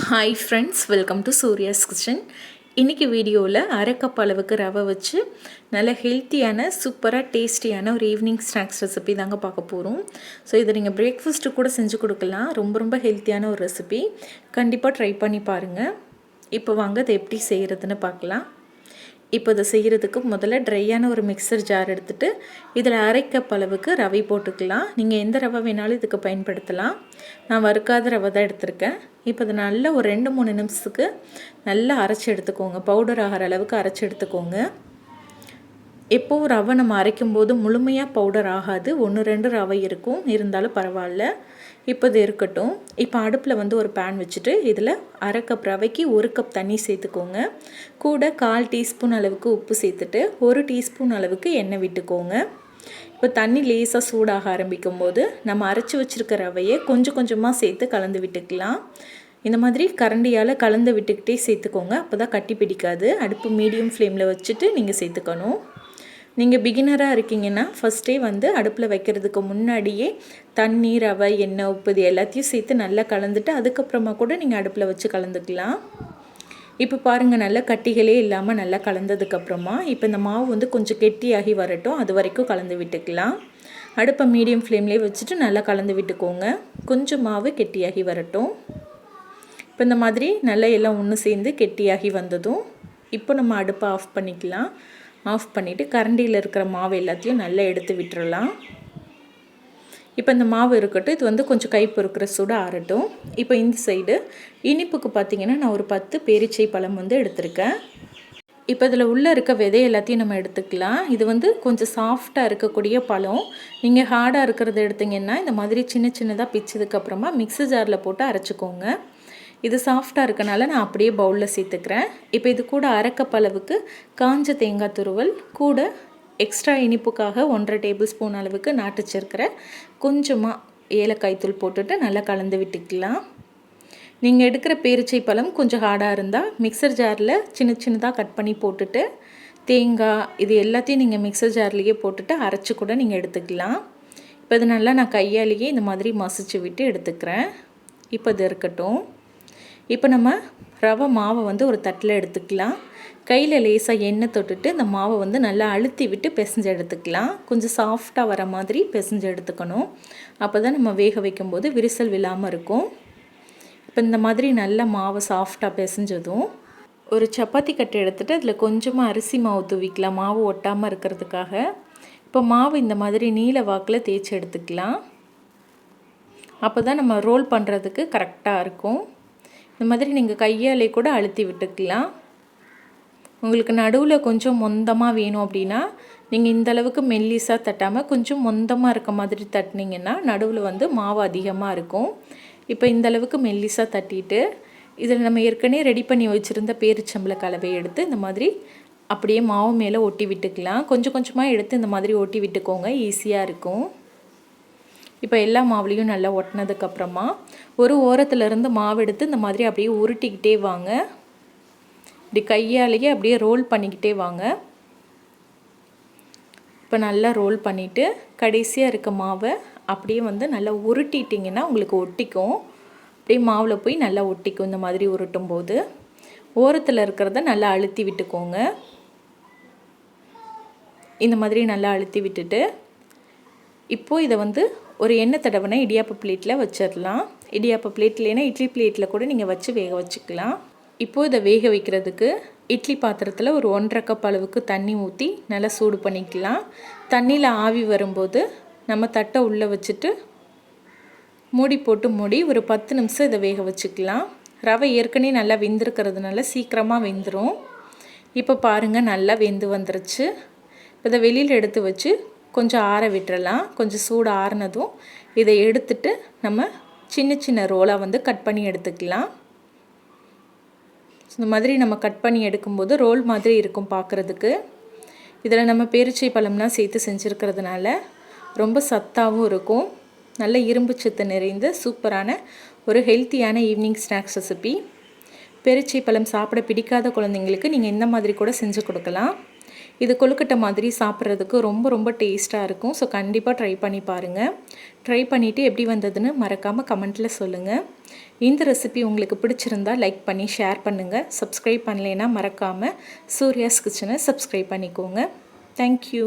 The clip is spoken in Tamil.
Hi friends welcome to Surya's kitchen இன்றைக்கி வீடியோவில் அரைக்கப் அளவுக்கு ரவை வச்சு நல்ல ஹெல்த்தியான சூப்பராக டேஸ்டியான ஒரு ஈவினிங் ஸ்நாக்ஸ் ரெசிபி தாங்க பார்க்க போகிறோம் ஸோ இதை நீங்கள் பிரேக்ஃபாஸ்ட்டு கூட செஞ்சு கொடுக்கலாம். ரொம்ப ரொம்ப ஹெல்த்தியான ஒரு ரெசிபி கண்டிப்பாக ட்ரை பண்ணி பாருங்கள் இப்போ வாங்க அதை எப்படி செய்கிறதுன்னு பார்க்கலாம். இப்போ இதை செய்கிறதுக்கு முதல்ல ட்ரையான ஒரு மிக்சர் ஜார் எடுத்துகிட்டு இதில் அரைக்கப் அளவுக்கு ரவை போட்டுக்கலாம். நீங்கள் எந்த ரவை வேணாலும் இதுக்கு பயன்படுத்தலாம். நான் வறுக்காத ரவை தான் எடுத்திருக்கேன். இப்போ இதை நல்லா ஒரு ரெண்டு மூணு நிமிஷத்துக்கு நல்லா அரைச்சி எடுத்துக்கோங்க. பவுடர் ஆகிற அளவுக்கு அரைச்சி எடுத்துக்கோங்க. எப்போவும் ரவை நம்ம அரைக்கும் போது முழுமையாக பவுடர் ஆகாது. ஒன்று ரெண்டு ரவை இருக்கும். இருந்தாலும் பரவாயில்ல. இப்போ இது இருக்கட்டும். இப்போ அடுப்பில் வந்து ஒரு பேன் வச்சுட்டு இதில் அரை கப் ரவைக்கு ஒரு கப் தண்ணி சேர்த்துக்கோங்க. கூட கால் டீஸ்பூன் அளவுக்கு உப்பு சேர்த்துட்டு ஒரு டீஸ்பூன் அளவுக்கு எண்ணெய் விட்டுக்கோங்க. இப்போ தண்ணி லேசாக சூடாக ஆரம்பிக்கும் போது நம்ம அரைச்சி வச்சுருக்க ரவையை கொஞ்சம் கொஞ்சமாக சேர்த்து கலந்து விட்டுக்கலாம். இந்த மாதிரி கரண்டியால் கலந்து விட்டுக்கிட்டே சேர்த்துக்கோங்க. அப்போ தான் கட்டி பிடிக்காது. அடுப்பு மீடியம் ஃப்ளேமில் வச்சுட்டு நீங்கள் சேர்த்துக்கணும். நீங்கள் பிகினராக இருக்கீங்கன்னா ஃபஸ்ட்டே வந்து அடுப்பில் வைக்கிறதுக்கு முன்னாடியே தண்ணி ரவை எண்ணெய் உப்பு இது எல்லாத்தையும் சேர்த்து நல்லா கலந்துட்டு அதுக்கப்புறமா கூட நீங்கள் அடுப்பில் வச்சு கலந்துக்கலாம். இப்போ பாருங்கள் நல்லா கட்டிகளே இல்லாமல் நல்லா கலந்ததுக்கப்புறமா இப்போ இந்த மாவு வந்து கொஞ்சம் கெட்டியாகி வரட்டும். அது வரைக்கும் கலந்து விட்டுக்கலாம். அடுப்பை மீடியம் ஃப்ளேம்லேயே வச்சுட்டு நல்லா கலந்து விட்டுக்கோங்க. கொஞ்சம் மாவு கெட்டியாகி வரட்டும். இப்போ இந்த மாதிரி நல்லா எல்லாம் ஒன்று சேர்ந்து கெட்டியாகி வந்ததும் இப்போ நம்ம அடுப்பை ஆஃப் பண்ணிக்கலாம். ஆஃப் பண்ணிவிட்டு கரண்டியில் இருக்கிற மாவு எல்லாத்தையும் நல்லா எடுத்து விட்டுறலாம். இப்போ இந்த மாவு இருக்கட்டும் இது வந்து கொஞ்சம் கைப்பு இருக்கிற சுட ஆறட்டும். இப்போ இந்த சைடு இனிப்புக்கு பார்த்திங்கன்னா நான் ஒரு பத்து பேரிச்சை பழம் வந்து எடுத்திருக்கேன். இப்போ இதில் உள்ளே இருக்க விதை எல்லாத்தையும் நம்ம எடுத்துக்கலாம். இது வந்து கொஞ்சம் சாஃப்டாக இருக்கக்கூடிய பழம். நீங்கள் ஹார்டாக இருக்கிறத எடுத்திங்கன்னா இந்த மாதிரி சின்ன சின்னதாக பிச்சதுக்கப்புறமா மிக்ஸி ஜாரில் போட்டு அரைச்சிக்கோங்க. இது சாஃப்டாக இருக்கனால நான் அப்படியே பவுலில் சேர்த்துக்கிறேன். இப்போ இது கூட அரைக்கப்பளவுக்கு காஞ்ச தேங்காய் துருவல் கூட எக்ஸ்ட்ரா இனிப்புக்காக ஒன்றரை டேபிள் ஸ்பூன் அளவுக்கு நாட்டு கொஞ்சமாக ஏலக்காய் தூள் போட்டுட்டு நல்லா கலந்து விட்டுக்கலாம். நீங்கள் எடுக்கிற பேரிச்சை பழம் கொஞ்சம் ஹார்டாக இருந்தால் மிக்சர் ஜாரில் சின்ன சின்னதாக கட் பண்ணி போட்டுட்டு தேங்காய் இது எல்லாத்தையும் நீங்கள் மிக்சர் ஜார்லேயே போட்டுட்டு அரைச்சி கூட நீங்கள் எடுத்துக்கலாம். இப்போ இது நல்லா நான் கையாலேயே இந்த மாதிரி மசிச்சு விட்டு எடுத்துக்கிறேன். இப்போ இது இருக்கட்டும். இப்போ நம்ம ரவை மாவை வந்து ஒரு தட்டில் எடுத்துக்கலாம். கையில் லேசாக எண்ணெய் தொட்டுட்டு இந்த மாவை வந்து நல்லா அழுத்தி விட்டு பிசைஞ்சு எடுத்துக்கலாம். கொஞ்சம் சாஃப்டாக வர மாதிரி பிசைஞ்சு எடுத்துக்கணும். அப்போ தான் நம்ம வேக வைக்கும்போது விரிசல் விழாமல் இருக்கும். இப்போ இந்த மாதிரி நல்ல மாவை சாஃப்டாக பிசைஞ்சதும் ஒரு சப்பாத்தி கட்டை எடுத்துகிட்டு அதில் கொஞ்சமாக அரிசி மாவு தூவிக்கலாம். மாவு ஒட்டாமல் இருக்கிறதுக்காக. இப்போ மாவு இந்த மாதிரி நீல வாக்கில் தேய்ச்சி எடுத்துக்கலாம். அப்போ தான் நம்ம ரோல் பண்ணுறதுக்கு கரெக்டாக இருக்கும். இந்த மாதிரி நீங்கள் கையாலே கூட அழுத்தி விட்டுக்கலாம். உங்களுக்கு நடுவில் கொஞ்சம் மொந்தமாக வேணும் அப்படின்னா நீங்கள் இந்த அளவுக்கு மெல்லிஸாக தட்டாமல் கொஞ்சம் மொந்தமாக இருக்க மாதிரி தட்டினீங்கன்னா நடுவில் வந்து மாவு அதிகமாக இருக்கும். இப்போ இந்த அளவுக்கு மெல்லிஸாக தட்டிட்டு இதில் நம்ம ஏற்கனவே ரெடி பண்ணி வச்சுருந்த பேரிச்சம்பளை கலவையை எடுத்து இந்த மாதிரி அப்படியே மாவு மேலே ஒட்டி விட்டுக்கலாம். கொஞ்சம் கொஞ்சமாக எடுத்து இந்த மாதிரி ஒட்டி விட்டுக்கோங்க. ஈஸியாக இருக்கும். இப்போ எல்லா மாவுலேயும் நல்லா ஒட்டினதுக்கப்புறமா ஒரு ஓரத்துலேருந்து மாவு எடுத்து இந்த மாதிரி அப்படியே உருட்டிக்கிட்டே வாங்க. இப்படி கையாலேயே அப்படியே ரோல் பண்ணிக்கிட்டே வாங்க. இப்போ நல்லா ரோல் பண்ணிவிட்டு கடைசியாக இருக்க மாவை அப்படியே வந்து நல்லா உருட்டிட்டிங்கன்னா உங்களுக்கு ஒட்டிக்கும். அப்படியே மாவில் போய் நல்லா ஒட்டிக்கும் இந்த மாதிரி உருட்டும் போது ஓரத்தில் இருக்கிறத நல்லா அழுத்தி விட்டுக்கோங்க. இந்த மாதிரி நல்லா அழுத்தி விட்டுட்டு இப்போது இதை வந்து ஒரு எண்ணெய் தடவைனா இடியாப்ப பிளேட்டில் வச்சிடலாம் இடியாப்ப பிளேட் இல்லைன்னா இட்லி பிளேட்டில் கூட நீங்கள் வச்சு வேக வச்சுக்கலாம். இப்போது இதை வேக வைக்கிறதுக்கு இட்லி பாத்திரத்தில் ஒரு ஒன்றரை கப் அளவுக்கு தண்ணி ஊற்றி நல்லா சூடு பண்ணிக்கலாம். தண்ணியில் ஆவி வரும்போது நம்ம தட்டை உள்ளே வச்சுட்டு மூடி போட்டு மூடி ஒரு பத்து நிமிஷம் இதை வேக வச்சுக்கலாம். ரவை ஏற்கனவே நல்லா வெந்திருக்கிறதுனால சீக்கிரமாக வெந்துடும் இப்போ பாருங்கள் நல்லா வெந்து வந்துருச்சு. இதை வெளியில் எடுத்து வச்சு கொஞ்சம் ஆற விட்டுறலாம். கொஞ்சம் சூடு ஆறினதும் இதை எடுத்துட்டு நம்ம சின்ன சின்ன ரோலாக வந்து கட் பண்ணி எடுத்துக்கலாம். இந்த மாதிரி நம்ம கட் பண்ணி எடுக்கும்போது ரோல் மாதிரி இருக்கும் பார்க்குறதுக்கு இதில் நம்ம பேரிச்சை பழம்லாம் சேர்த்து செஞ்சுருக்கிறதுனால ரொம்ப சத்தாகவும் இருக்கும். நல்ல இரும்பு சத்து நிறைந்த சூப்பரான ஒரு ஹெல்த்தியான ஈவினிங் ஸ்நாக்ஸ் ரெசிபி. பெருச்சை பழம் சாப்பிட பிடிக்காத குழந்தைங்களுக்கு நீங்கள் இந்த மாதிரி கூட செஞ்சு கொடுக்கலாம். இது கொழுக்கட்டை மாதிரி சாப்பிட்றதுக்கு ரொம்ப ரொம்ப டேஸ்ட்டாக இருக்கும். ஸோ கண்டிப்பாக ட்ரை பண்ணி பாருங்கள் ட்ரை பண்ணிவிட்டு எப்படி வந்ததுன்னு மறக்காமல் கமெண்ட்டில் சொல்லுங்கள் இந்த ரெசிபி உங்களுக்கு பிடிச்சிருந்தா லைக் பண்ணி ஷேர் பண்ணுங்கள் சப்ஸ்கிரைப் பண்ணலைன்னா மறக்காமல் சூர்யாஸ் கிச்சனை சப்ஸ்கிரைப் பண்ணிக்கோங்க. தேங்க்யூ